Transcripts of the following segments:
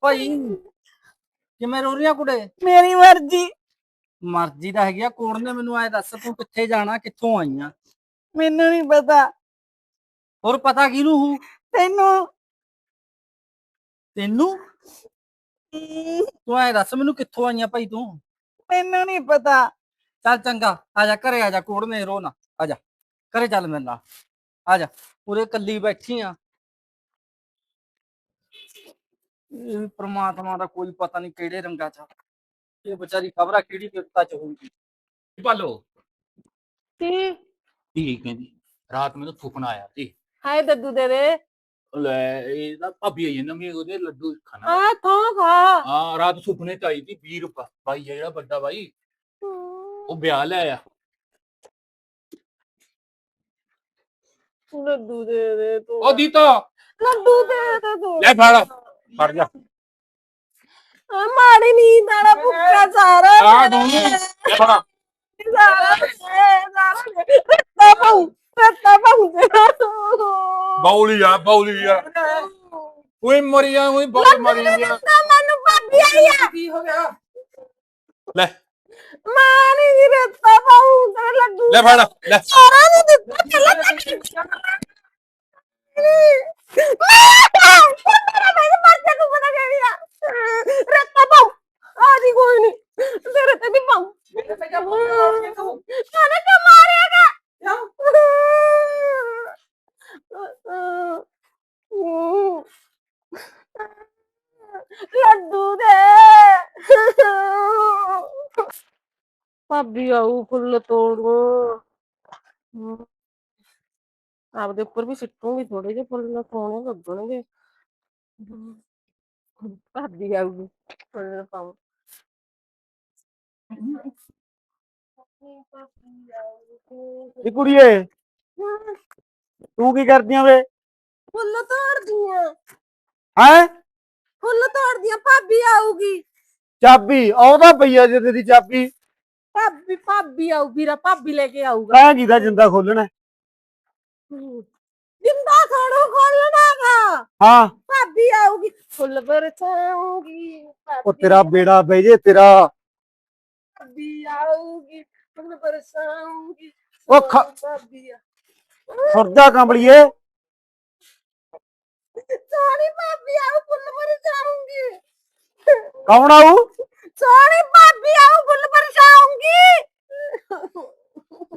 ਭਾਈ ਕਿਵੇਂ ਰੋ ਰਹੀਆਂ ਕੁੜੇ? ਮੇਰੀ ਮਰਜ਼ੀ। ਮਰਜ਼ੀ ਦਾ ਹੈਗੀ ਆ ਕੋੜ ਨੇ ਮੈਨੂੰ ਐ ਦੱਸ ਤੂੰ ਕਿੱਥੇ ਜਾਣਾ ਕਿੱਥੋਂ ਆਈਆਂ ਮੈਨੂੰ ਨਹੀਂ ਪਤਾ। ਹੋਰ ਪਤਾ ਕਿਹਨੂੰ ਹੂ? ਤੈਨੂੰ ਤੈਨੂੰ? ਤੂੰ ਐ ਦੱਸ ਮੈਨੂੰ ਕਿੱਥੋਂ ਆਈਆਂ ਭਾਈ ਤੂੰ? ਮੈਨੂੰ ਨਹੀਂ ਪਤਾ। ਚੱਲ ਚੰਗਾ ਆ ਜਾ ਘਰੇ ਆ ਜਾ ਕੋੜ ਨੇ ਰੋ ਨਾ। ਆ ਜਾ ਘਰੇ ਚੱਲ ਮੇਰੇ ਨਾਲ। ਆ ਜਾ ਪੂਰੇ ਕੱਲੀ ਬੈਠੀ ਆ। ਇਹ ਪ੍ਰਮਾਤਮਾ ਦਾ ਕੋਈ ਪਤਾ ਨਹੀਂ ਕਿਹੜੇ ਰੰਗਾਂ ਚ ਆ। ਇਹ ਵਿਚਾਰੀ ਖਬਰਾ ਕਿਹੜੀ ਵਿਪਤਾ ਚ ਹੋਊਗੀ? ਭਾਲੋ ਕੀ? ਠੀਕ ਹੈ ਜੀ ਰਾਤ ਮੈਨੂੰ ਸੁਪਨਾ ਆਇਆ ਸੀ ਹਾਏ ਦੱਦੂ ਦੇ ਦੇ ਲੈ ਇਹ ਨਾ ਭਾਬੀ ਆਈ ਨਵੀਂ ਉਹਦੇ ਲੱਡੂ ਖਾਣਾ। ਆ ਥੋਂ ਖਾ। ਹਾਂ ਰਾਤ ਸੁਪਨੇ ਚ ਆਈ ਸੀ ਵੀਰ ਬਾਈ ਆ ਜਿਹੜਾ ਵੱਡਾ ਬਾਈ। ਉਹ ਵਿਆਹ ਲੈ ਆਇਆ ਲੱਡੂ ਦੇ ਦੇ ਤੂੰ। ਉਹ ਦੀਤਾ। ਲੱਡੂ ਦੇ ਦੇ ਤੂੰ। ਲੈ ਫੜ। ਫੜ ਜਾ। ਆ ਮਾੜੀ ਨੀਂਦ ਵਾਲਾ ਭੁੱਖਾ ਸਾਰਾ ਆ ਦੋਨੋਂ। ਲੈ ਫੜ। ਸਾਰਾ ਸਾਰਾ ਰੱਤਾ ਪਾਉ ਰੱਤਾ ਪਾਉ ਬੌਲੀ ਆ ਬੌਲੀ ਆ। ਓਏ ਮਰੀਆਂ ਓਏ ਬੌਲੀ ਮਰੀਆਂ ਮੈਨੂੰ ਭਾਬੀ ਆਈ ਆ। ਕੀ ਹੋ ਗਿਆ? ਲੈ। ਮਾਂ ਨਹੀਂ ਰੱਤਾ ਪਾਉ ਤੇ ਲੱਡੂ ਲੈ ਫੜ ਲੈ। ਸਾਰਾ ਨਹੀਂ ਦਿੱਤਾ ਮੈਂ ਜਾ ਤੂੰ ਤੇਰੇ ਤੇ ਵੀ ਪਾਉ। ਖਾਣਾ? ਤਾਂ ਮਾਰੇਗਾ ਲੱਡੂ ਦੇ ਭਾਬੀ ਆਊ ਫੁੱਲ ਤੋੜੂ। ਆਪਦੇ ਉੱਪਰ ਵੀ ਸਿੱਟੂਗੀ ਥੋੜੇ ਜਿਹੇ ਫੁੱਲ ਸੋਹਣੇ ਲੱਗਣਗੇ। ਭਾਬੀ ਆਊਗੀ ਫੁੱਲ ਪਾਉ ਨੀ ਕੁੜੀਏ। ਤੂੰ ਕੀ ਕਰਦੀਆਂ ਵੇ? ਫੁੱਲ ਤੋੜਦੀਆਂ ਹੈ? ਫੁੱਲ ਤੋੜਦੀਆਂ ਭਾਬੀ ਆਊਗੀ। ਚਾਬੀ ਆਉਦਾ ਪਈਆ ਜੇ ਤੇਰੀ ਚਾਬੀ। ਭਾਬੀ ਭਾਬੀ ਆਊ ਵੀਰਾ ਭਾਬੀ ਲੈ ਕੇ ਆਊਗਾ। ਕਾਹ ਕੀਦਾ ਜਿੰਦਾ ਖੋਲਣਾ? ਜਿੰਦਾ ਖੜੋ ਖੋਲਣਾਗਾ ਹਾਂ। ਭਾਬੀ ਆਊਗੀ ਫੁੱਲ ਬਰਸਾਉਂਗੀ ਉਹ ਤੇਰਾ ਬੇੜਾ ਬਈ ਜੇ ਤੇਰਾ। ਭਾਬੀ ਆਊਗੀ। ਫੁੱਲ ਬਰਸਾਉਂਗੀ ਉਹ ਖ- ਭਾਬੀ ਆ- ਖੁਰਦਾ ਕੰਬਲੀਏ। ਸੋਹਣੀ ਭਾਬੀ ਆਊ ਫੁੱਲ ਬਰਸਾਉਂਗੀ। ਕੌਣ ਆਊ? ਸੋਹਣੀ ਭਾਬੀ ਆਊ ਫੁੱਲ ਬਰਸਾਉਂਗੀ।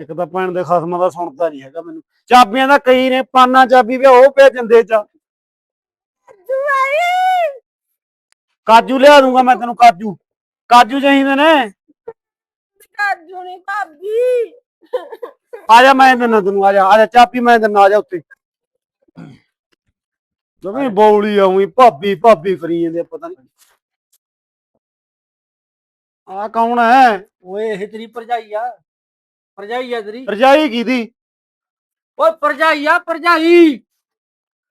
ਇੱਕ ਤਾਂ ਭੈਣ ਦੇ ਖਸਮਾਂ ਦਾ ਸੁਣਦਾ ਨਹੀਂ ਹੈਗਾ ਮੈਨੂੰ। ਚਾਬੀਆਂ ਦਾ ਕਈ ਨੇ ਪਾਨਾ ਚਾਬੀ ਵੀ ਉਹ ਪਿਆ ਜਿੰਦੇ ਚ। ਦੁਆਈ ਕਾਜੂ ਲਿਆ ਦੂੰਗਾ ਮੈਂ ਤੈਨੂੰ ਕਾਜੂ। ਕਾਜੂ ਚਾਹੀਦੇ ਨੇ? ਕਾਜੂ ਨੀ ਭਾਬੀ। ਆ ਜਾ ਮੈਂ ਦਿੰਦਾ ਤੈਨੂੰ ਆ ਜਾ ਆ ਜਾ ਚਾਬੀ ਮੈਂ ਦਿੰਦਾ ਆ ਜਾ ਉੱਤੇ। ਜਮੀ ਬੌਲੀ ਆਉਂ ਭਾਬੀ ਭਾਬੀ ਕਰੀ ਜਾਂਦੇ ਆ, ਪਤਾ ਨਹੀਂ ਆ ਕੌਣ ਹੈ ਓਏ ਇਹ ਤੇਰੀ ਭਰਜਾਈ ਆ। ਭਰਜਾਈ ਆ ਤੇਰੀ। ਰਜਾਈ ਕੀਦੀ ਓਏ ਭਰਜਾਈ ਆ ਭਰਜਾਈ।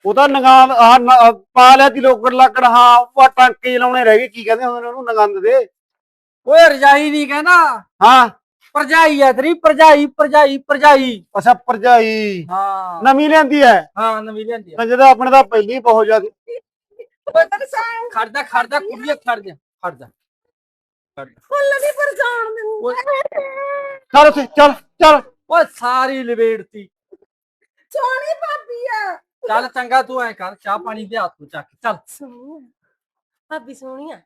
ਉਹਦਾ ਨਗਾਂਦ ਆ ਨ- ਪਾ ਲਿਆ ਤੀ ਲੋਕੜ ਲੱਕੜ ਹਾਂ ਉਹ ਟਾਂਕੇ ਲਾਉਣੇ ਰਹਿ ਗਏ ਕੀ ਕਹਿੰਦੇ ਹੁੰਦੇ ਨੇ ਉਹਨੂੰ ਨਗੰਦ ਦੇ। ਓਏ ਰਜਾਈ ਨਹੀਂ ਕਹਿੰਦਾ। ਹਾਂ। ਭਰਜਾਈ ਆ ਤੇਰੀ ਭਰਜਾਈ ਭਰਜਾਈ ਭਰਜਾਈ ਅੱਛਾ ਪਰਜਾਈ। ਹਾਂ। ਨਵੀਂ ਲੈਂਦੀ ਹੈ? ਹਾਂ ਨਵੀਂ ਲਿਆਂਦੀ ਆ ਜਿਹਦਾ ਆਪਣੇ ਦਾ ਪਹਿਲੀ ਬਹੁਤ ਜ਼ਿਆਦਾ ਓਏ ਖੜਦਾ ਖੜਦਾ ਕੁੜੀਏ ਖੜ ਜਾ ਖੜ ਜਾ। ਖੜ ਜਾ। ਫੁੱਲ ਦੀ ਪਰਜਾਣ ਦਿੰਦੀ ਚੱਲ ਉੱਥੇ ਚੱਲ ਚੱਲ। ਓਏ ਸਾਰੀ ਲਵੇੜਤੀ ਸੋਹਣੀ ਭਾਬੀ ਆ। ਚੱਲ ਚੰਗਾ ਤੂੰ ਐ ਕਰ ਚਾਹ ਪਾਣੀ ਦੇ ਹੱਥ ਨੂੰ ਚੱਕ ਚੱਲ। ਭਾਬੀ ਸੋਹਣੀ ਆ।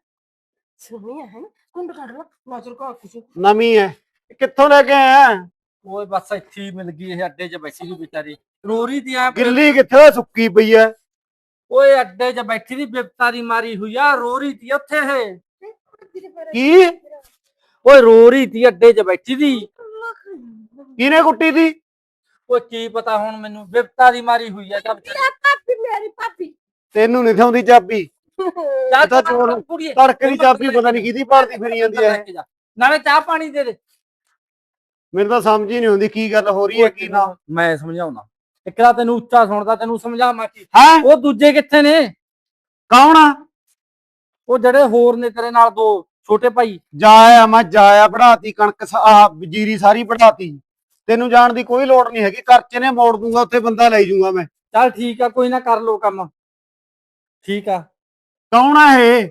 ਸੋਹਣੀ ਆ ਹੈ ਨਾ? ਕੁੰਡ ਕੱਢ ਲਾ ਨਜ਼ਰ ਕਾ ਕਿਸੇ ਨਵੀਂ ਹੈ। ਕਿੱਥੋਂ ਲੈ ਕੇ ਆਇਆ? ਓਏ ਬਸ ਇੱਥੇ ਹੀ ਮਿਲ ਗਈ ਇਹ ਅੱਡੇ 'ਚ ਬੈਠੀ ਸੀ ਵਿਚਾਰੀ। ਰੋਰੀ ਦੀ ਆ ਗਿੱਲੀ ਕਿੱਥੇ ਆ? ਸੁੱਕੀ ਪਈ ਐ। ਓਏ ਅੱਡੇ 'ਚ ਬੈਠੀ ਦੀ ਬਿਪਤਾ ਦੀ ਮਾਰੀ ਹੋਈ ਆ ਰੋਰੀ ਉੱਥੇ ਇਹ। ਕੀ? ਓਏ ਰੋਰੀ ਤੀ ਅੱਡੇ 'ਚ ਬੈਠੀ ਦੀ ਕਿਹਨੇ ਕੁੱਟੀ ਦੀ ਓਏ ਕੀ ਪਤਾ ਹੁਣ ਮੈਨੂੰ ਬਿਪਤਾ ਦੀ ਮਾਰੀ ਹੋਈ ਆ ਤਾਂ ਵਿਚਾਰੀ ਭਾਬੀ ਮੇਰੀ ਭਾਬੀ। ਤੈਨੂੰ ਨਹੀਂ ਥਾਉਂਦੀ ਚਾਬੀ। ਤਾਂ ਚੱਲ ਚੋਰ- ਕੁੜੀਏ। ਤੜਕੇ ਦੀ ਚਾਬੀ ਪਤਾ ਨਹੀਂ ਕਿਹਦੀ ਭਾਲਦੀ ਫਿਰੀ ਜਾਂਦੀ ਐ। ਨਾਲੇ ਚਾਹ ਪਾਣੀ ਦੇ ਦੇ। ਮੈਨੂੰ ਤਾਂ ਸਮਝ ਹੀ ਨਹੀਂ ਆਉਂਦੀ ਕੀ ਗੱਲ ਹੋ ਰਹੀ ਹੈ ਕੀ ਨਾ। ਮੈਂ ਸਮਝਾਉਣਾ। ਇੱਕ ਤਾਂ ਤੈਨੂੰ ਉੱਚਾ ਸੁਣਦਾ ਤੈਨੂੰ ਸਮਝਾਵਾਂ ਕੀ। ਹੈ? ਉਹ ਦੂਜੇ ਕਿੱਥੇ ਨੇ? ਕੌਣ ਆ? ਉਹ ਜਿਹੜੇ ਹੋਰ ਨੇ ਤੇਰੇ ਨਾਲ ਦੋ ਛੋਟੇ ਭਾਈ। ਜਾਇਆ ਮੈਂ ਜਾਇਆ ਪੜਾਤੀ ਕਣਕ ਆਹ ਜੀਰੀ ਸਾਰੀ ਪੜਾਤੀ ਤੈਨੂੰ ਜਾਣ ਦੀ ਕੋਈ ਲੋੜ ਨਹੀਂ ਹੈਗੀ ਖਰਚੇ ਨੇ ਮੋੜ ਦੂੰਗਾ ਉੱਥੇ ਬੰਦਾ ਲੈ ਜਾਊਗਾ ਮੈਂ। ਚੱਲ ਠੀਕ ਆ ਕੋਈ ਨਾ ਕਰ ਲੋ ਕੰਮ। ਠੀਕ ਆ। ਕੌਣ ਆ ਇਹ?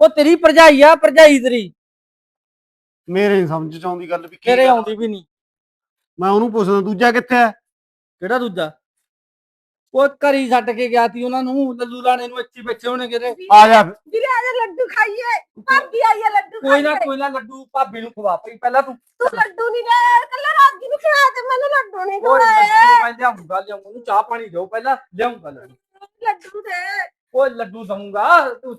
ਉਹ ਤੇਰੀ ਭਰਜਾਈ ਆ ਭਰਜਾਈ ਤੇਰੀ। ਮੇਰੇ ਨਹੀਂ ਸਮਝ ਚ ਆਉਂਦੀ ਗੱਲ ਵੀ ਕੀ ਤੇਰੇ ਗੱਲ। ਆਉਂਦੀ ਵੀ ਨਹੀਂ। ਮੈਂ ਉਹਨੂੰ ਪੁੱਛਦਾ ਦੂਜਾ ਕਿੱਥੇ ਹੈ ਕਿਹੜਾ ਦੂਜਾ? ਉਹ ਘਰੀ ਛੱਡ ਕੇ ਗਿਆ ਸੀ ਉਹਨਾਂ ਨੂੰ ਲੱਲੂ ਲਾਣੇ ਨੂੰ ਇੱਥੇ ਬੈਠੇ ਹੋਣੇ ਕਿਤੇ। ਆ ਜਾ। ਵੀਰੇ ਆ ਜਾ ਲੱਡੂ ਖਾਈਏ। ਭਾਬੀ ਆਈ ਹੈ ਲੱਡੂ ਕੋਈ ਨਾ ਖਾਈਏ। ਕੋਈ ਨਾ ਲੱਡੂ ਭਾਬੀ ਨੂੰ ਖਵਾ ਪਈ ਪਹਿਲਾਂ ਤੂੰ। ਤੂੰ ਲੱਡੂ ਨਹੀਂ ਲੈ ਕੱਲਾ ਰਾਗੀ ਨੂੰ ਖਿਲਾ ਤੇ ਮੈਨੂੰ ਲੱਡੂ ਨਹੀਂ ਓਏ ਖਵਾਏ ਮੈਂ ਲਿਆਉਂਗਾ ਲਿਆਉਂਗਾ ਉਹਨੂੰ ਚਾਹ ਪਾਣੀ ਦਿਓ ਪਹਿਲਾਂ ਲਿਆਉਂਗਾ ਲੱਡੂ। ਲੱਡੂ ਦੇ। ਓਏ ਲੱਡੂ ਦਊਂਗਾ। ਤੂੰ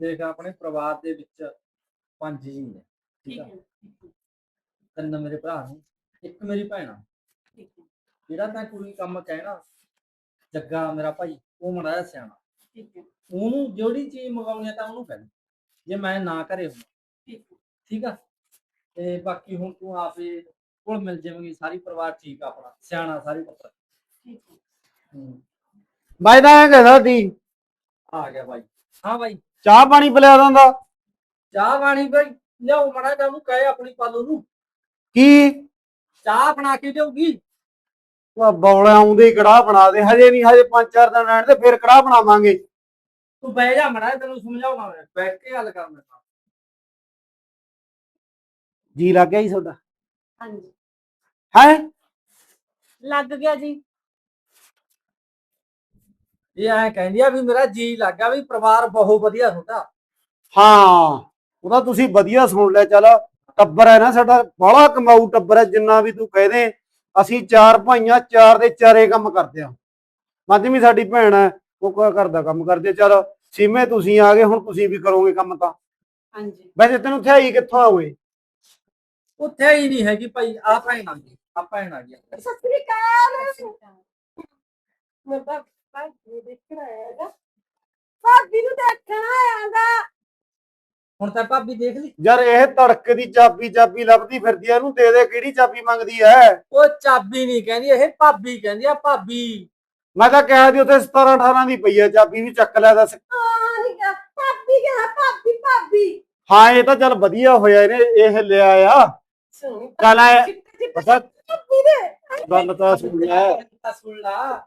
ਦੇਖ ਆਪਣੇ ਪਰਿਵਾਰ ਦੇ ਵਿੱਚ ਪੰਜ ਜੀ ਨੇ ਠੀਕ ਆ? ਤਿੰਨ ਮੇਰੇ ਭਰਾ ਨੇ ਇੱਕ ਮੇਰੀ ਭੈਣ ਆ। ਜਿਹੜਾ ਤਾਂ ਕੁੜੀ ਕੰਮ ਕਹਿਣਾ ਜੱਗਾ ਮੇਰਾ ਭਾਈ ਉਹ ਮੜਾ ਸਿਆਣਾ। ਉਹਨੂੰ ਜਿਹੜੀ ਚੀਜ਼ ਮੰਗਾਉਣੀ ਆ ਤਾਂ ਉਹਨੂੰ ਕਹਿਣਾ ਜੇ ਮੈਂ ਨਾ ਕਰੇ ਹੁਣ ਠੀਕ ਆ? ਤੇ ਬਾਕੀ ਹੁਣ ਤੂੰ ਆਪੇ ਕੋਲ ਮਿਲ ਜਾਵੇਂਗੀ ਸਾਰੀ ਪਰਿਵਾਰ ਠੀਕ ਆ ਆਪਣਾ ਸਿਆਣਾ ਸਾਰੀ ਪੱਤਰ ਹੂੰ। ਮੈਂ ਤਾਂ ਇਹ ਕਹਿੰਦਾ ਸੀ। ਆ ਗਿਆ ਭਾਈ ਹਾਂ ਭਾਈ ਚਾਹ ਪਾਣੀ ਪਿਲਾ ਦਿੰਦਾ। ਚਾਹ ਪਾਣੀ ਭਾਈ ਲਿਆਓ ਮੜਾ ਜਾ ਉਹਨੂੰ ਕਹੇ ਆਪਣੀ ਪਾਲੋ ਨੂੰ ਕੀ? ਚਾਹ ਬਣਾ ਕੇ ਦੇਊਗੀ। ਉਹ ਬੌਲਿਆਂ ਆਉਂਦੇ ਹੀ ਕੜਾਹ ਬਣਾ ਦੇ। ਹਜੇ ਨਹੀਂ ਹਜੇ ਪੰਜ ਚਾਰ ਦਿਨ ਰਹਿਣ ਤੇ ਫਿਰ ਕੜਾਹ ਬਣਾਵਾਂਗੇ। ਤੂੰ ਬਹਿ ਜਾ ਮੜਾ ਤੈਨੂੰ ਸਮਝਾਉਣਾ ਮੈਂ। ਬੈਠ ਕੇ ਗੱਲ ਕਰ ਮੈਂ ਜੀ ਲੱਗ ਗਿਆ ਜੀ ਤੁਹਾਡਾ। ਹਾਂਜੀ। ਹੈ? ਲੱਗ ਗਿਆ ਜੀ। ਇਹ ਐ ਕਹਿੰਦੀ ਆ ਵੀ ਮੇਰਾ ਜੀ ਲੱਗਾ ਵੀ ਪਰਿਵਾਰ ਬਹੁਤ ਵਧੀਆ ਤੁਹਾਡਾ। ਹਾਂ ਉਹਦਾ ਤੁਸੀਂ ਵਧੀਆ ਸੁਣ ਲਿਆ ਚੱਲ ਟੱਬਰ ਹੈ ਨਾ ਸਾਡਾ ਬੜਾ ਕਮਾਊ ਟੱਬਰ ਹੈ ਜਿੰਨਾ ਵੀ ਤੂੰ ਕਹਦੇ ਅਸੀਂ ਚਾਰ ਭਾਈਆਂ ਚਾਰ ਦੇ ਚਾਰੇ ਕੰਮ ਕਰਦੇ ਆ ਮੱਝਵੀਂ ਸਾਡੀ ਭੈਣ ਹੈ ਉਹ ਘਰ ਦਾ ਕੰਮ ਕਰਦੇ ਆ। ਚੱਲ ਸੀਮੇ ਤੁਸੀਂ ਆ ਗਏ ਹੁਣ ਤੁਸੀਂ ਵੀ ਕਰੋਗੇ ਕੰਮ ਤਾਂ। ਹਾਂਜੀ। ਵੈਸੇ ਤੈਨੂੰ ਥਿਆਈ ਕਿੱਥੋਂ ਆ ਉੱਥੇ ਹੀ ਨਹੀਂ ਹੈਗੀ ਭਾਈ ਆ ਭੈਣ ਆ ਗਈ ਆ ਭੈਣ ਆ ਗਈ। ਸਤਿ ਸ੍ਰੀ ਅਕਾਲ। ਮੈਂ ਭਾਬੀ ਦੇਖਣਾ ਆਇਆਗਾ। ਭਾਬੀ ਨੂੰ ਦੇਖਣਾ ਆਇਆਗਾ। ਹੁਣ ਤਾਂ ਭਾਬੀ ਦੇਖ ਲਈ। ਯਾਰ ਇਹ ਤੜਕੇ ਦੀ ਚਾਬੀ ਚਾਬੀ ਲੱਭਦੀ ਫਿਰਦੀ ਐ ਇਹਨੂੰ ਦੇ ਦੇ ਕਿਹੜੀ ਚਾਬੀ ਮੰਗਦੀ ਐ? ਉਹ ਚਾਬੀ ਨਹੀਂ ਕਹਿੰਦੀ ਇਹ ਭਾਬੀ ਕਹਿੰਦੀ ਆ ਭਾਬੀ। ਮੈਂ ਤਾਂ ਕਿਹਾ ਸੀ ਉੱਥੇ 17 18 ਦੀ ਪਈ ਐ ਚਾਬੀ ਵੀ ਚੱਕ ਲਿਆ ਦੱਸ। ਹਾਂ ਨਹੀਂ ਕਿਹਾ ਭਾਬੀ ਕਿਹਾ ਭਾਬੀ ਭਾਬੀ। ਹਾਂ ਇਹ ਤਾਂ ਚੱਲ ਵਧੀਆ ਹੋਇਆ ਇਹਨੇ ਇਹ ਲਿਆ ਆ। ਸੁਣ ਚੱਲ ਐ ਚਿੱਟੇ ਚਿੱਟੇ ਪਤਾ ਭਾਬੀ ਦੇ। ਗੱਲ ਤਾਂ ਸੁਣ ਲੈ। ਤਾਂ ਸੁਣ ਲਾ।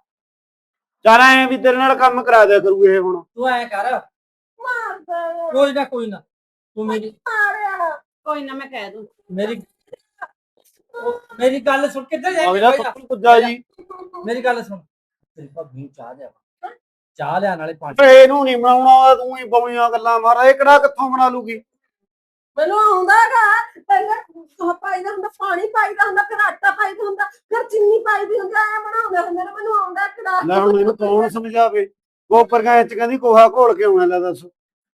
ਚੱਲ ਐ ਵੀ ਤੇਰੇ ਨਾਲ ਕੰਮ ਕਰਾ ਦਿਆ ਕਰੂ ਇਹ ਹੁਣ। ਤੂੰ ਐ ਕਰ। ਕੋਈ ਨਾ ਕੋਈ ਨਾ। ਤੂੰ ਮੇਰੀ ਮਾਰਿਆ ਕੋਈ ਨਾ ਮੈਂ ਕਹਿ ਦੂੰ। ਮੇਰੀ ਉਹ ਮੇਰੀ ਗੱਲ ਸੁਣ ਕਿੱਧਰ ਜਾਏਂਗੇ ਜਾ ਭਾਈ? ਸੱਤੂ ਪੁੱਜਾ ਜੀ। ਮੇਰੀ ਗੱਲ ਸੁਣ। ਤੇਰੀ ਭਾਬੀ ਨੂੰ ਚਾਹ ਲਿਆ। ਚਾਹ ਲਿਆ ਨਾਲੇ ਪਾਣੀ ਇਹਨੂੰ ਨਹੀਂ ਬਣਾਉਣਾ ਤੂੰ ਹੀ ਬੌਲੀਆਂ ਗੱਲਾਂ ਮਾਰ। ਇਹ ਕਿਹੜਾ ਕਿੱਥੋਂ ਬਣਾ ਲੂਗੀ ਮੈਨੂੰ ਆਉਂਦਾਗਾ ਪਹਿਲਾਂ ਉਹ ਪਾਈਦਾ ਹੁੰਦਾ ਪਾਣੀ ਪਾਈਦਾ ਹੁੰਦਾ ਫਿਰ ਆਟਾ ਪਾਈਦਾ ਹੁੰਦਾ ਫਿਰ ਚੀਨੀ ਪਾਈਦੀ ਹੁੰਦਾ ਐ ਬਣਾਉਂਦੇ ਹੁੰਦੇ ਨੇ ਮੈਨੂੰ ਆਉਂਦਾ ਕਿਹੜਾ ਲੈ ਹੁਣ ਇਹਨੂੰ ਕੌਣ ਸਮਝਾਵੇ? ਗੋਪਰ ਗਾਂ ਚ ਕਹਿੰਦੀ ਕੋਹਾ ਘੋਲ ਕੇ ਆਉਣਾ ਲੈ ਦੱਸ।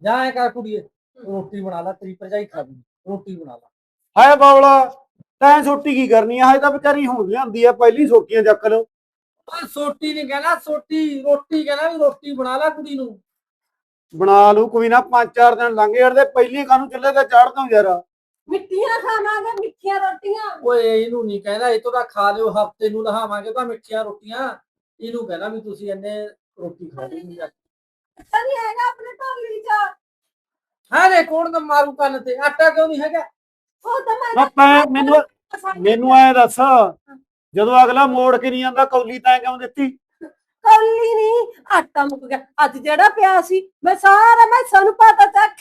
ਜਾ ਐ ਕਰ ਕੁੜੀਏ ਰੋਟੀ ਬਣਾ ਲੈ ਤੇਰੀ ਭਰਜਾਈ ਖਾ ਲਈ ਰੋਟੀ ਬਣਾ ਲੈ। ਹਾਏ ਬਾਵਲਾ ਤੈਂ ਛੋਟੀ ਕੀ ਕਰਨੀ ਆ? ਹਜੇ ਤਾਂ ਵਿਚਾਰੀ ਹੁਣ ਲਿਆਂਦੀ ਆ ਪਹਿਲੀ ਸੋਟੀਆਂ ਚੱਕ ਲਓ। ਓਏ ਸੋਟੀ ਨਹੀਂ ਕਹਿਣਾ ਸੋਟੀ ਰੋਟੀ ਕਹਿਣਾ ਵੀ ਰੋਟੀ ਬਣਾ ਲੈ ਕੁੜੀ ਨੂੰ। ਬਣਾ ਲੂ ਕੋਈ ਨਾ ਪੰਜ ਚਾਰ ਦਿਨ ਲੰਘ ਜਾਂਦੇ ਪਹਿਲੀ ਕਾਨੂੰ ਚੱਲੇ ਤੇ ਚੜ ਦੂੰ ਯਾਰ। ਮਿੱਠੀਆਂ ਖਾਵਾਂਗੇ ਮਿੱਠੀਆਂ ਰੋਟੀਆਂ। ਓਏ ਇਹਨੂੰ ਨਹੀਂ ਕਹਿੰਦਾ ਇਹ ਤੋਂ ਤਾਂ ਖਾ ਲਿਓ ਹਫ਼ਤੇ ਨੂੰ ਲਹਾਵਾਂਗੇ ਤਾਂ ਮਿੱਠੀਆਂ ਰੋਟੀਆਂ। ਇਹਨੂੰ ਕਹਿਣਾ ਵੀ ਤੁਸੀਂ ਇੰਨੇ ਰੋਟੀ ਖਾ ਲਈ ਨਹੀਂ ਹੈਗਾ ਆਪਣੇ ਢੋਲੀ ਚ। ਹਾਂ ਰੇ ਕੋਣ ਦਾ ਮਾਰੂ ਕੰਨ ਤੇ? ਆਟਾ ਕਿਉਂ ਨਹੀਂ ਹੈਗਾ? ਉਹ ਤਾਂ ਮੈਂ ਤੈਂ ਮੈਨੂੰ ਮੈਨੂੰ ਐ ਦੱਸ ਜਦੋਂ ਅਗਲਾ ਮੋੜ ਕੇ ਨਹੀਂ ਆਂਦਾ ਕੌਲੀ ਤੈਂ ਕਿਉਂ ਦਿੱਤੀ? ਕੱਲੀ ਨਹੀਂ ਆਟਾ ਮੁੱਕ ਗਿਆ। ਅੱਜ ਜਿਹੜਾ ਪਿਆ ਸੀ ਮੈਂ ਸਾਰਾ ਮੈਂ ਸਾਨੂੰ ਪਤਾ ਚੱਕ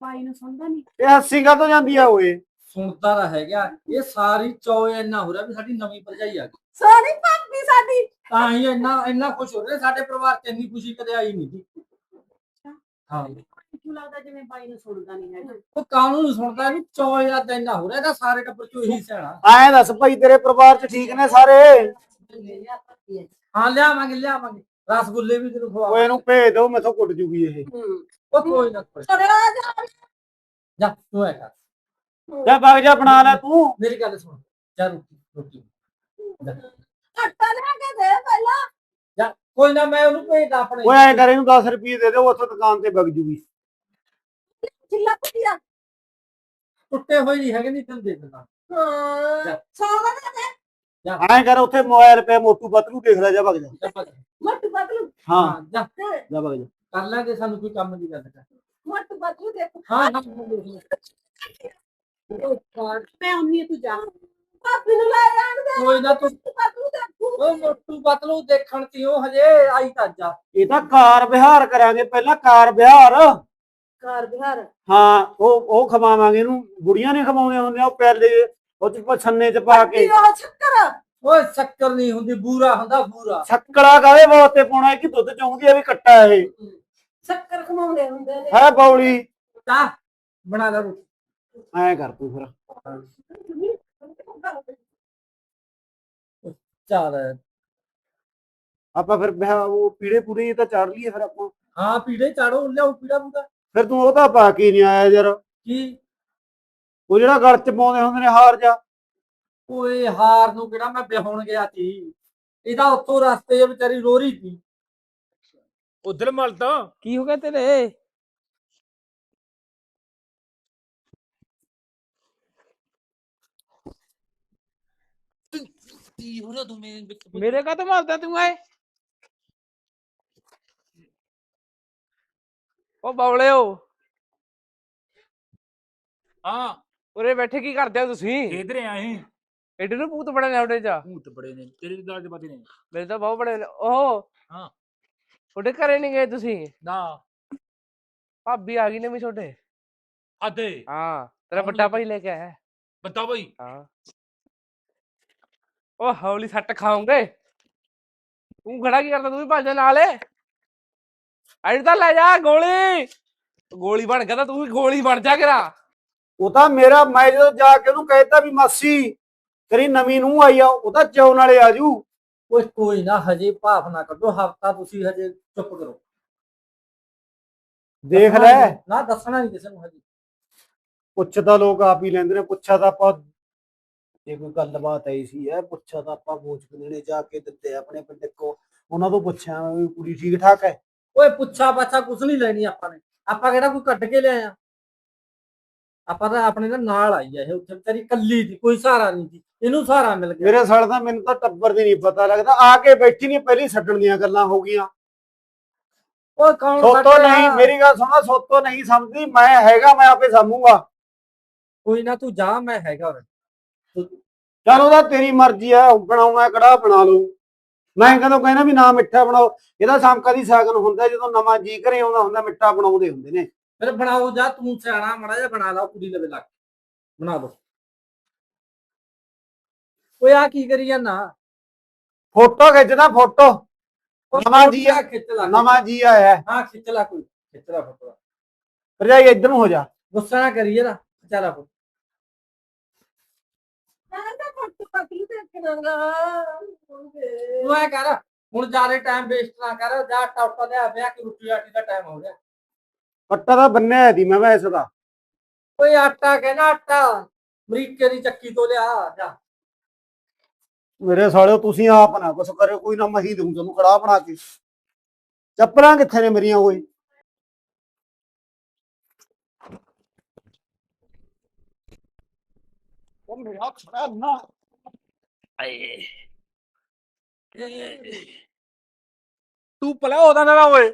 ਭਾਈ ਨੂੰ ਸੁਣਦਾ ਨਹੀਂ ਇਹ ਹੱਸੀ ਕਾ ਤੋਂ ਜਾਂਦੀ ਆ ਓਏ? ਸੁਣਦਾ ਤਾਂ ਹੈਗਾ। ਇਹ ਸਾਰੀ ਚੋਏ ਇੰਨਾ ਹੋ ਰਿਹਾ ਵੀ ਸਾਡੀ ਨਵੀਂ ਭਰਜਾਈ ਆ ਗਈ। ਸੋਹਣੀ ਭਾਬੀ ਸਾਡੀ। ਤਾਂ ਹੀ ਇੰਨਾ ਇੰਨਾ ਖੁਸ਼ ਹੋ ਰਹੇ। ਸਾਡੇ ਪਰਿਵਾਰ ਚ ਇੰਨੀ ਖੁਸ਼ੀ ਕਦੇ ਆਈ ਨਹੀਂ ਜੀ। ਹਾਂ। ਕਿਉਂ ਲੱਗਦਾ ਜਿਵੇਂ ਭਾਈ ਨੂੰ ਸੁਣਦਾ ਨਹੀਂ ਹੈਗਾ। ਉਹ ਕਾਨੂੰਨ ਸੁਣਦਾ ਨਹੀਂ ਚੋਏ ਦਾ ਇੰਨਾ ਹੋ ਰਿਹਾ। ਤਾਂ ਸਾਰੇ ਟੱਬਰ ਚੋਂ ਇਹੀ ਸਿਆਣਾ। ਐ ਦੱਸ ਭਾਈ ਤੇਰੇ ਪਰਿਵਾਰ ਚ ਠੀਕ ਨੇ ਸਾਰੇ? ਹਾਂ ਲਿਆਵਾਂਗੇ ਲਿਆਵਾਂਗੇ। ਰਸਗੁੱਲੇ ਵੀ ਤੈਨੂੰ ਓਏ ਖਵਾ ਇਹਨੂੰ ਭੇਜ ਦਿਓ ਮੈਥੋਂ ਕੁੱਟ ਜੂਗੀ ਇਹ। ਉਹ ਕੋਈ ਨਾ ਕੋਈ। ਜਾ। ਜਾ ਤੂੰ ਐ ਕਰ ਜਾ ਬਣਾ ਲੈ ਤੂੰ। ਮੇਰੀ ਗੱਲ ਸੁਣ। ਜਾ ਰੋਟੀ ਰੋਟੀ। ਜਾ। ਆਟਾ ਲੈ ਕੇ ਦੇ ਪਹਿਲਾਂ। ਜਾ ਕੋਈ ਨਾ ਮੈਂ ਉਹਨੂੰ ਭੇਜਦਾ ਆਪਣੇ। ਓਏ ਐ ਕਰ ਇਹਨੂੰ 10 ਰੁਪਏ ਦੇ ਦੇ ਉੱਥੋਂ ਦੁਕਾਨ ਤੇ ਵਗ ਜੂਗੀ। ਚਿੱਲਾ ਕੁੱਟਿਆ। ਟੁੱਟੇ ਹੋਏ ਨਹੀਂ ਹੈਗੇ ਨਹੀਂ ਤੈਨੂੰ ਦੇ ਦਿੰਦਾ ਹਾਂ। ਸੌ ਦਾ ਦੇ। ਐ ਕਰ ਉੱਥੇ ਮੋਬਾਈਲ ਪੇ ਮੋਟੂ ਬਤਲੂ ਦੇਖ ਲੈ ਜਾ ਵਗ ਜਾ। ਜਾ। ਮੱਟ ਬਦਲੂ ਹਾਂ। ਹਾਂ ਜਾ। ਜਾ। ਬਗ ਜਾ। ਕਰ ਲਾਂਗੇ ਸਾਨੂੰ ਕੋਈ ਕੰਮ ਦੀ ਗੱਲ ਕਰ। ਮੋਟ ਬਦਲੂ ਦੇਖ। ਹਾਂ ਹਾਂ ਦੇਖ ਲੈ। ਉਹ ਕਾਰ- ਮੈਂ ਤੂੰ ਜਾ। ਭਾਬੀ ਨੂੰ ਲੈ ਜਾਣ ਦੇ। ਕੋਈ ਨਾ ਤੂੰ ਬਦਲੂ ਦੇਖੂ। ਉਹ ਮੋਟੂ ਪਤਲੂ ਦੇਖਣ ਤੀ ਉਹ ਹਜੇ ਆਈ ਤਾਂ ਜਾ ਇਹ ਤਾਂ ਕਾਰ ਵਿਹਾਰ ਕਰਾਂਗੇ ਪਹਿਲਾਂ ਕਾਰ ਵਿਹਾਰ। ਕਾਰ ਬਿਹਾਰ ਹਾਂ ਉਹ ਉਹ ਖਵਾਵਾਂਗੇ ਇਹਨੂੰ। ਬੁੜੀਆਂ ਨੇ ਖਵਾਉਂਦੇ ਹੁੰਦੇ ਆ ਉਹ ਪਹਿਲੇ ਉਹ ਚ ਪਛੰਨੇ ਚ ਪਾ ਕੇ। ਉਹ ਛੱਕਰ ਓਏ ਸ਼ੱਕਰ ਨਹੀਂ ਹੁੰਦੀ ਬੂਰਾ ਹੁੰਦਾ ਬੂਰਾ। ਛੱਕੜਾ ਕਾਹਦੇ ਵਾਸਤੇ ਪਾਉਣਾ? ਕਿ ਦੁੱਧ ਚਾਹੁੰਦੀ ਆ ਵੀ ਕੱਟਾ ਇਹ? ਛੱਕਰ ਖਮਾਉਂਦੇ ਹੁੰਦੇ ਨੇ। ਹੈ ਬੌਲੀ। ਤਾਂ ਬਣਾ ਲੈ ਰੋਟੀ। ਐਂ ਕਰ ਤੂੰ ਫਿਰ। ਚੱਲ। ਆਪਾਂ ਫਿਰ ਉਹ ਪੀੜੇ ਜਿਹੇ ਤਾਂ ਚਾੜ ਲਈਏ ਫਿਰ ਆਪਾਂ। ਹਾਂ ਪੀੜੇ ਚਾੜੋ ਲਿਆਓ ਪੀੜਾ ਪੂੜਾ। ਫਿਰ ਤੂੰ ਉਹ ਤਾਂ ਪਾ ਕੇ ਨਹੀਂ ਆਇਆ ਯਾਰ। ਕੀ? ਉਹ ਜਿਹੜਾ ਗਲ ਚ ਪਾਉਂਦੇ ਹੁੰਦੇ ਨੇ ਹਾਰ ਜਾ। ਓਏ ਹਾਰ ਨੂੰ ਕਿਹੜਾ ਮੈਂ ਵਿਆਹਣ ਗਿਆ ਸੀ। ਇਹਦਾ ਉੱਥੋਂ ਰਸਤੇ 'ਚ ਵਿਚਾਰੀ ਰੋਰੀ ਸੀ। ਉਧਰ ਮਲਦਾ ਕੀ ਹੋ ਗਿਆ ਤੇਰੇ? ਕੀ ਹੋ ਰਿਹਾ ਤੂੰ ਮੇਰੇ ਵਿੱਚ? ਮੇਰੇ ਕਾ ਮਾਰਦਾ ਤੂੰ ਐ? ਉਹ ਬੌਲਿਓ। ਹਾਂ। ਉਰੇ ਬੈਠੇ ਕੀ ਕਰਦੇ ਹੋ ਤੁਸੀਂ? ਇਧਰ ਆਏ ਐਡੇ ਨੂੰ ਭੂਤ ਬੜੇ ਨੇ ਉਹਦੇ ਚ? ਭੂਤ ਬੜੇ ਨੇ ਤੇਰੇ ਦੀ ਦਾਜ ਬਾਦੀ ਨੇ। ਮੇਰੇ ਤਾਂ ਬਹੁਤ ਬੜੇ ਨੇ। ਉਹ ਹਾਂ। ਤੁਹਾਡੇ ਘਰੇ ਨਹੀਂ ਗਏ ਤੁਸੀਂ? ਨਾ। ਭਾਬੀ ਆ ਗਈ ਨੇ ਵੀ ਛੋਟੇ ਆਦੇ ਹਾਂ ਤੇਰਾ ਵੱਡਾ ਭਾਈ ਲੈ ਕੇ ਆਇਆ। ਹੈ। ਬਤਾ ਬਈ ਹਾਂ। ਉਹ ਹੌਲੀ ਸੱਟ ਖਾਉਂਗੇ ਤੂੰ ਖੜਾ ਕੀ ਕਰਦਾ? ਤੂੰ ਵੀ ਭੱਜ ਜਾ ਨਾਲੇ ਅੜ ਤਾਂ ਲੈ ਜਾ ਗੋਲੀ। ਗੋਲੀ ਬਣ ਗਿਆ ਤਾਂ ਤੂੰ ਵੀ ਗੋਲੀ ਬਣ ਜਾ ਕਿਰਾ। ਉਹ ਤਾਂ ਮੇਰਾ ਮੈਂ ਜਦੋਂ ਜਾ ਕੇ ਉਹਨੂੰ ਕਹਿਤਾ ਵੀ ਮਾਸੀ ਤੇਰੀ ਨਵੀਂ ਨੂੰ ਆਈ ਆ ਉਹ ਤਾਂ ਚੌਣ ਵਾਲੇ ਆਜੂ ਓਏ ਕੋਈ ਨਾ ਹਜੇ ਭਾਫ ਨਾ ਕੱਢੋ ਹਫਤਾ ਤੁਸੀਂ ਹਜੇ ਚੁੱਪ ਕਰੋ। ਦੇਖ ਲੈ। ਨੀ, ਦੱਸਣਾ ਨਹੀਂ ਕਿਸੇ ਨੂੰ ਹਜੇ। ਪੁੱਛਦਾ ਲੋਕ ਆਪ ਹੀ ਲੈਂਦੇ ਨੇ ਪੁੱਛਾ ਤਾਂ ਆਪਾਂ ਜੇ ਕੋਈ ਗੱਲਬਾਤ ਆਈ ਸੀ ਹੈ ਪੁੱਛਾ ਤਾਂ ਆਪਾਂ ਬੋਝ ਕਨੇੜੇ ਜਾ ਕੇ ਦਿੱਤੇ ਆਪਣੇ ਪਿੰਡ ਕੋ। ਉਹਨਾਂ ਤੋਂ ਪੁੱਛਿਆ ਵੀ ਕੁੜੀ ਠੀਕ ਠਾਕ ਹੈ ਓਏ ਪੁੱਛਾ ਪਾਛਾ ਕੁਛ ਨਹੀਂ ਲੈਣੀ ਆਪਾਂ ਨੇ। ਆਪਾਂ ਕਿਹੜਾ ਕੋਈ ਕੱਢ ਕੇ ਲਿਆਏ ਆ? ਆਪਾਂ ਤਾਂ ਆਪਣੇ ਦੇ ਨਾਲ ਆਈ ਆ ਇਹ ਉੱਥੇ ਵਿਚਾਰੀ ਕੱਲੀ ਸੀ ਕੋਈ ਸਹਾਰਾ ਨਹੀਂ ਸੀ ਇਹਨੂੰ ਸਹਾਰਾ ਮਿਲ ਗਿਆ। ਮੇਰੇ ਸਾਲ ਦਾ ਮੈਨੂੰ ਤਾਂ ਟੱਬਰ ਦੀ ਨਹੀਂ ਪਤਾ ਲੱਗਦਾ ਆ ਕੇ ਬੈਠੀ ਨਹੀਂ ਪਹਿਲੀ ਛੱਡਣ ਦੀਆਂ ਗੱਲਾਂ ਹੋ ਗਈਆਂ। ਓਏ ਕੌਣ ਸੋਤੋ? ਨਹੀਂ ਮੇਰੀ ਗੱਲ ਸੁਣਾ ਸੋਤੋ ਨਹੀਂ ਸਮਝਦੀ ਮੈਂ ਹੈਗਾ ਮੈਂ ਆਪੇ ਸਾਮੂਗਾ ਕੋਈ ਨਾ ਤੂੰ ਜਾ ਮੈਂ ਹੈਗਾ ਉਰੇ। ਚਲ ਉਹਦਾ ਤੇਰੀ ਮਰਜ਼ੀ ਆ ਬਣਾਉਣਾ ਕੜਾ ਬਣਾ ਲਓ ਮੈਂ ਕਦੋਂ ਕਹਿਣਾ ਵੀ ਨਾ ਮਿੱਠਾ ਬਣਾਓ ਇਹਦਾ ਸਾਮਕਾ ਦੀ ਸਾਗਨ ਹੁੰਦਾ ਜਦੋਂ ਨਵਾਂ ਜੀ ਘਰੇ ਆਉਂਦਾ ਹੁੰਦਾ ਮਿੱਠਾ ਬਣਾਉਂਦੇ ਹੁੰਦੇ ਨੇ। ਫਿਰ ਬਣਾਓ ਜਾ ਤੂੰ ਸਿਆਣਾ ਮੜਾ ਜਾ ਬਣਾ ਲਾ ਕੁੜੀ ਲਵੇ ਲੱਗ ਬਣਾ ਦੋ। ਓਏ ਆ ਕੀ ਕਰੀ ਜਾਂਦਾ? ਫੋਟੋ ਖਿੱਚਦਾ ਫੋਟੋ। ਨਵਾਂ ਜੀ ਆ ਖਿੱਚ ਲਾ। ਨਵਾਂ ਜੀ ਆਇਆ ਹੈ। ਖਿੱਚ ਲਾ ਕੋਈ ਖਿੱਚ ਲਾ ਫੋਟੋ ਭਰਜਾਈ ਇੱਧਰ ਨੂੰ ਹੋ ਜਾ। ਗੁੱਸਾ ਨਾ ਕਰੀ ਜਰਾ ਵਿਚਾਰਾ ਫੋਟੋ। ਮੈਂ ਤਾਂ ਐ ਕਰ ਹੁਣ ਜ਼ਿਆਦਾ ਟਾਈਮ ਵੇਸਟ ਨਾ ਕਰ ਜਾ ਟਾਪਾ ਲਿਆ ਵਿਆਹ ਕਿ ਰੋਟੀ ਆਟੀ ਦਾ ਟਾਈਮ ਹੋ ਗਿਆ। ਪੱਟਾ ਤਾਂ ਬੰਨਿਆ ਦੀ ਮੈਂ ਵੈਸੇ ਦਾ। ਓਏ ਆਟਾ ਕਹਿੰਦਾ ਆਟਾ ਅਮਰੀਕੇ ਦੀ ਚੱਕੀ ਤੋਂ ਲਿਆ ਜਾ। ਮੇਰੇ ਸਾਲਿਓ ਤੁਸੀਂ ਆਪ ਨਾ ਕੁਛ ਕਰਿਓ ਕੋਈ ਨਾ ਮਹੀ ਦੂੰ ਤੈਨੂੰ ਕੜਾ ਬਣਾ ਕੇ। ਚੱਪਲਾਂ ਕਿੱਥੇ ਨੇ ਮੇਰੀਆਂ ਓਏ? ਉਹ ਮੇਰਾ ਖੜਾ ਨਾ ਤੂੰ ਭਲਾ ਉਹਦਾ ਨਾ ਓਏ।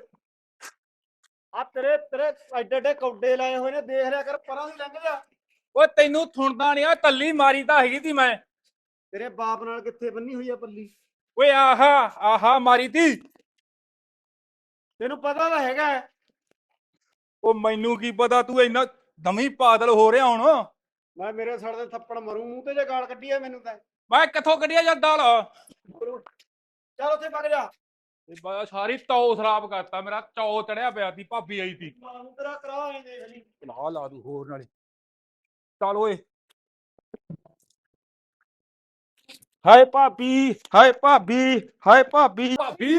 ਆ ਤੇਰੇ ਤੇਰੇ ਐਡੇ ਐਡੇ ਕੌਡੇ ਲਾਏ ਹੋਏ ਨੇ ਦੇਖ ਲਿਆ ਕਰ ਪਰਾਂ ਦੀ ਲੰਘ ਜਾ। ਓਏ ਤੈਨੂੰ ਥੁਣਦਾ ਨਹੀਂ ਆ ਤੱਲੀ ਮਾਰੀ ਤਾਂ ਹੈਗੀ ਤੀ ਮੈਂ। ਤੇਰੇ ਬਾਪ ਨਾਲ ਕਿੱਥੇ ਬੰਨੀ ਹੋਈ ਆ ਪੱਲੀ? ਓਏ ਆਹਾ ਆਹਾ ਮਾਰੀ ਤੀ। ਤੈਨੂੰ ਪਤਾ ਤਾਂ ਹੈਗਾ ਹੈ। ਉਹ ਮੈਨੂੰ ਕੀ ਪਤਾ ਤੂੰ ਇੰਨਾ ਦਮੀ ਪਾਗਲ ਹੋ ਰਿਹਾ ਹੁਣ। ਮੈਂ ਮੇਰੇ ਸੜ ਦੇ ਥੱਪੜ ਮਰੂ ਮੂੰਹ ਤੇ ਜੇ ਗਾਲ ਕੱਢੀ ਆ ਮੈਨੂੰ ਤਾਂ। ਮੈਂ ਕਿੱਥੋਂ ਕੱਢਿਆ ਜਾਂ ਦਾਲ ਚੱਲ ਉੱਥੇ ਵਗ ਜਾ। ਇਹ ਬਾ ਸਾਰੀ ਤੌ ਖਰਾਬ ਕਰਤਾ ਮੇਰਾ ਚੌ ਚੜਿਆ ਪਿਆ ਤੀ ਭਾਬੀ ਆਈ ਤੀ ਮਾਰੂ ਤੇਰਾ ਕਰਾ ਐਂ ਦੇਖ ਲਈ ਲਾ ਲਾ ਦੂ ਹੋਰ ਨਾਲੇ। ਚੱਲ ਓਏ। ਹਾਏ ਭਾਬੀ ਹਾਏ ਭਾਬੀ ਹਾਏ ਭਾਬੀ। ਭਾਬੀ।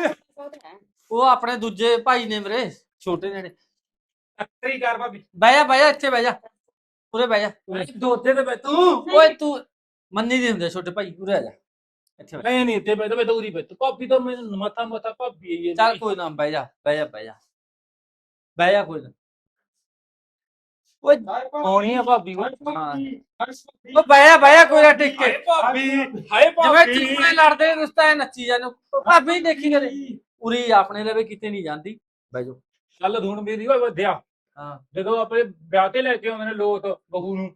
ਉਹ ਆਪਣੇ ਦੂਜੇ ਭਾਈ ਨੇ ਮੇਰੇ ਛੋਟੇ ਨੇ ਤੇਰੀ ਕਰ ਭਾਬੀ। ਬਹਿ ਜਾ ਬਹਿ ਜਾ ਇੱਥੇ ਬਹਿ ਜਾ। ਉਰੇ ਬਹਿ ਜਾ। ਦੋਤੇ ਤੇ ਬੈਠੂ ਓਏ ਤੂੰ ਮੰਨੀ ਦੇ ਹੁੰਦੇ ਛੋਟੇ ਭਾਈ ਉਰੇ ਆ ਜਾ। ਇੱਥੇ ਬਹਿ। ਨਹੀਂ ਨਹੀਂ ਇੱਥੇ ਬੈਠੋ ਬੈਠੋ ਉਰੀ ਬੈਠੋ। ਭਾਬੀ ਤਾਂ ਮੈਨੂੰ ਮਥਾ ਮਥਾ ਭਾਬੀ ਹੈ ਚੱਲ ਕੋਈ ਨਾ ਬਹਿ ਜਾ ਬਹਿ ਜਾ ਬਹਿ ਜਾ। ਬਹਿ ਜਾ ਕੋਈ ਨਾ। ਓਏ ਆਉਣੀ ਆ ਭਾਬੀ ਓਏ ਹਾਂ। ਓ ਬਹਿ ਜਾ ਬਹਿ ਜਾ ਕੋਈ ਨਾ ਟਿਕ। ਕੇ ਭਾਬੀ। ਹਾਏ ਜਿਵੇਂ ਭਾਬੀ ਲੜਦੇ ਰਿਸ਼ਤਾ ਹੈ ਨੱਚੀ ਜਾਂਦੇ ਭਾਬੀ ਦੇਖੀ ਕਰੇ ਉਰੀ ਆਪਣੇ ਲਵੇ ਕਿਤੇ ਨਹੀਂ ਜਾਂਦੀ। ਬਹਿ ਜਾਓ। ਚੱਲ ਧੂਣ ਮੇਰੀ ਓਏ ਵਧਿਆ ਹਾਂ। ਜਦੋਂ ਆਪਣੇ ਵਿਆਹ ਤੇ ਲੈ ਕੇ ਆਉਂਦੇ ਨੇ ਲੋਕ ਬਹੂ ਨੂੰ।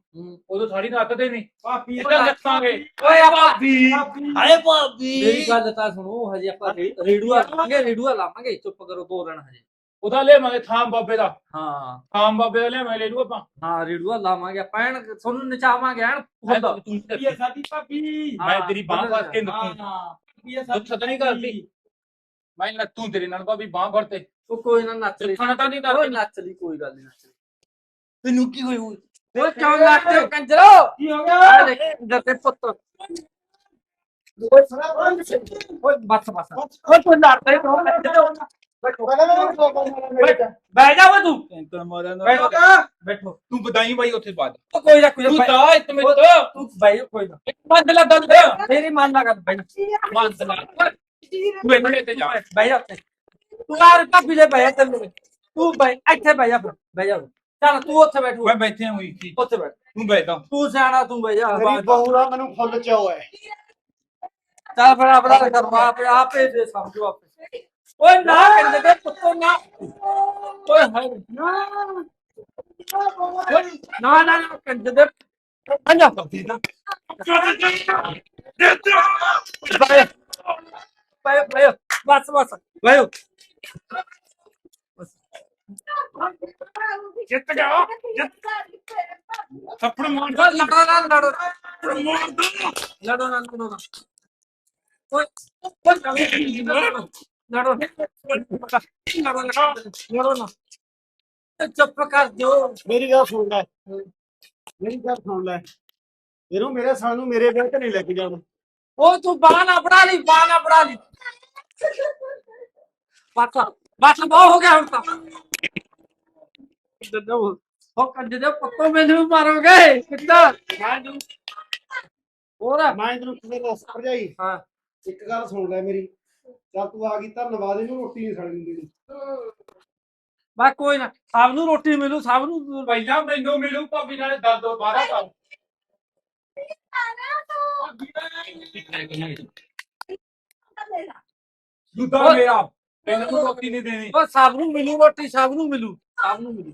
ਉਦੋਂ ਸਾੜੀ ਨੱਚਦੇ ਨਹੀਂ। ਭਾਬੀ ਇਹਦਾ ਨੱਚਾਂਗੇ ਓਏ ਆ ਭਾਬੀ। ਹਾਏ ਭਾਬੀ। ਮੇਰੀ ਗੱਲ ਤਾਂ ਸੁਣੋ ਹਜੇ ਆਪਾਂ ਰੇ- ਰੇਡੂਆ ਲਾਵਾਂਗੇ ਰੇਡੂਆ ਲਾਵਾਂਗੇ। ਚੁੱਪ ਕਰੋ ਦੋ ਦਿਨ ਹਜੇ। ਉਹਦਾ ਲਿਆਵਾਂਗੇ ਥਾਮ ਬਾਬੇ ਦਾ। ਹਾਂ। ਥਾਮ ਬਾਬੇ ਦਾ ਲਿਆਵਾਂਗੇ ਲੈ ਲੂ ਆਪਾਂ। ਹਾਂ ਰੇਡੂਆ ਲਾਵਾਂਗੇ। ਆਪਾਂ ਐਨ ਤੁਹਾਨੂੰ ਨਚਾਵਾਂਗੇ ਐਨ ਖੁਦ। ਤੂੰ ਭਾਬੀ ਹੈ ਸਾਡੀ ਭਾਬੀ। ਮੈਂ ਤੇਰੀ ਬਾਹ ਫੜ ਕੇ ਹਾਂ ਭਾਬੀ ਹੈ ਤੂੰ ਛੱਡ ਨਹੀਂ ਕਰਦੀ ਮੈਂ ਨੱਚੂ ਤੇਰੇ ਨਾਲ ਭਾਬੀ ਬਾਹ ਫੜਤੇ ਉਹ ਕੋਈ ਨਾ ਨੱਚ ਲਈ ਖਾਣਾ ਤਾਂ ਨਹੀਂ ਓਏ ਕਰਦੀ ਨੱਚ ਲਈ ਕੋਈ ਗੱਲ ਨਹੀਂ ਨੱਚ ਲਈ ਤੈਨੂੰ ਕੀ ਹੋਈ ਹੋਈ? ਓਏ ਕਿਉਂ ਨੱਚਦੇ ਹੋ ਕੰਜਰੋ? ਕੀ ਹੋ ਆ ਗਿਆ ਦੇਖ ਕੰਜਰ ਤੇ ਪੁੱਤ। ਓਏ ਬਸ ਬਸ। ਓਏ ਤੂੰ ਲੜਦਾ ਹੀ ਬਹਿ ਜਾ। ਓਏ ਤੂੰ ਟੈਂਕਰ ਮਾਰਿਆ ਨਾ ਬੈਠੋ ਬੈਠੋ। ਤੂੰ। ਬਦਾਈ ਬਾਈ ਉੱਥੇ ਬਾਦ ਕੋਈ ਨਾ ਕੋਈ ਤੂੰ ਤਾਂ ਮਿੰਟ। ਤੂੰ ਜਾ ਕੋਈ ਨਾ। ਬੰਦ ਲਾ ਦੰਦ ਮੇਰੀ ਮੰਨ ਨਾ ਕਰ ਜਾ ਬੰਦ ਲਾ ਤੂੰ ਇਹਨੇ ਤੇ ਜਾ। ਬਹਿ ਜਾ ਉੱਥੇ। ਤੂੰ ਯਾਰ ਭਾਬੀ ਦੇ ਬਹਿ ਜਾ ਤੈਨੂੰ ਤੂੰ ਬਹਿ ਇੱਥੇ ਬਹਿ ਜਾ ਫਿਰ, ਬਹਿ ਜਾ ਚੱਲ ਤੂੰ ਉੱਥੇ ਬੈਠੂ। ਮੈਂ ਬੈਠੇ ਹੋਈ ਸੀ ਉੱਥੇ ਬੈਠ। ਤੂੰ ਬੈਠਾ ਤੂੰ ਸਿਆਣਾ ਤੂੰ ਬਹਿ ਜਾ। ਮੇਰੀ ਬਹੂ ਦਾ ਮੈਨੂੰ ਫੁੱਲ ਚਾਅ ਹੈ। ਚੱਲ ਫਿਰ ਆਪਣਾ ਕਰਵਾ ਆਪੇ ਆਪੇ ਦੇ ਸਮਝੋ ਆਪੇ। ਓਏ ਨਾ ਕਰਦੇ ਦੇ ਪੁੱਤੋ ਨਾ। ਓਏ ਹਾਏ। ਨਾ ਨਾ ਨਾ ਕੰਜ ਦੇ ਅੰਜਾ ਬਾਏ ਬਾਏ ਬਸ ਬਸ। ਬਾਏ ਜਿੱਤ ਗਿਆ। ਥੱਪੜ ਮਾਰ ਲੜੋ ਨਾ ਲੜੋ ਲੜੋ ਨਾ ਲੜੋ ਨਾ। ਓਏ ਓਏ ਲੜੋ ਲੜੋ ਲੜੋ ਲੜੋ ਨਾ। ਚੁੱਪ ਕਰ ਜੋ ਮੇਰੀ ਗੱਲ ਸੁਣ ਲੈ। ਮੇਰੀ ਗੱਲ ਸੁਣ ਲੈ। ਇਹਨੂੰ ਮੇਰੇ ਸਾਲ ਨੂੰ ਮੇਰੇ ਵਿਆਹ ਤੇ ਨਹੀਂ ਲੈ ਕੇ ਜਾਣਾ। ਉਹ ਤੂੰ ਬਾਹ ਨਾ ਬਣਾ ਲਈ ਬਾਹ ਨਾ ਬਣਾ ਲਈ। ਬਸ ਬਸ ਬਹੁਤ ਹੋ ਗਿਆ ਹੁਣ ਤਾਂ। ਦੱਦੋ ਹੋ ਕੰਜ ਦੇ ਪੱਤੋ ਮੈਨੂੰ ਮਾਰੋਗੇ ਕਿੱਦਾਂ? ਮੈਂ ਜੂ ਹੋਰ? ਮੈਂ ਤੈਨੂੰ ਕਿਵੇਂ ਦੱਸ ਭਰਜਾਈ। ਹਾਂ। ਇੱਕ ਗੱਲ ਸੁਣ ਲੈ ਮੇਰੀ। ਚੱਲ ਤੂੰ ਆ ਗਈ ਤਾਂ ਨਵਾਜ਼ ਨੂੰ ਰੋਟੀ ਨਹੀਂ ਸੜਨ ਦਿੰਦੀ। ਬਸ ਕੋਈ ਨਾ ਸਭ ਨੂੰ ਰੋਟੀ ਮਿਲੂ ਸਭ ਨੂੰ ਪਹਿਲਾਂ ਮੈਨੂੰ ਮਿਲੂ ਭਾਬੀ ਨਾਲੇ ਦਸ ਦੋ ਬਾਰਾਂ ਕਰ ਦੁੱਧਾ ਮੇਰਾ। ਤੈਨੂੰ ਰੋਟੀ ਨਹੀਂ ਦੇਣੀ। ਉਹ ਸਭ ਨੂੰ ਮਿਲੂ ਰੋਟੀ ਸਭ ਨੂੰ ਮਿਲੂ। ਸਭ ਨੂੰ ਮਿਲੂ।